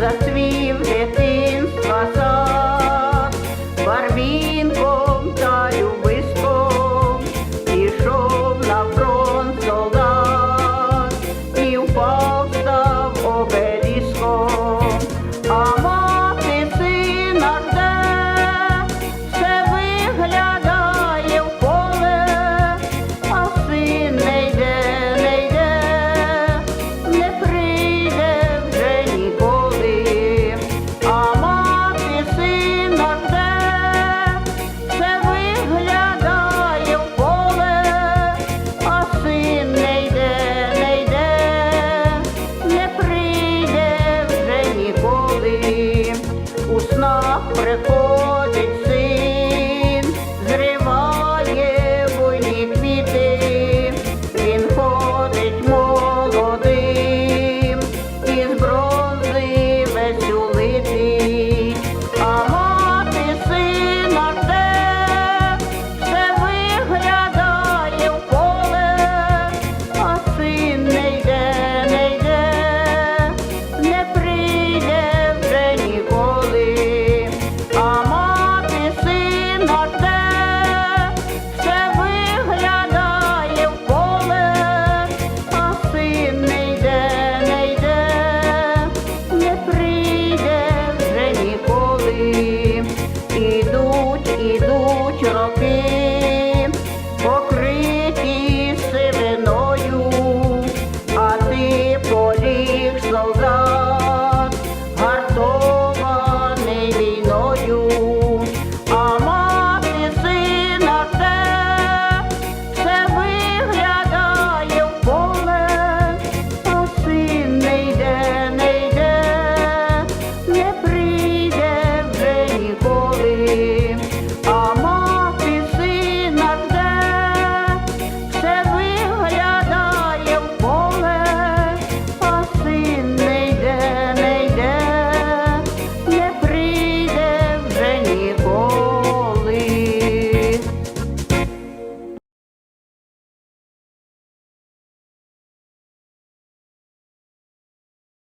зацвів дитинства сад, барвінком вже у снах приходить Okay.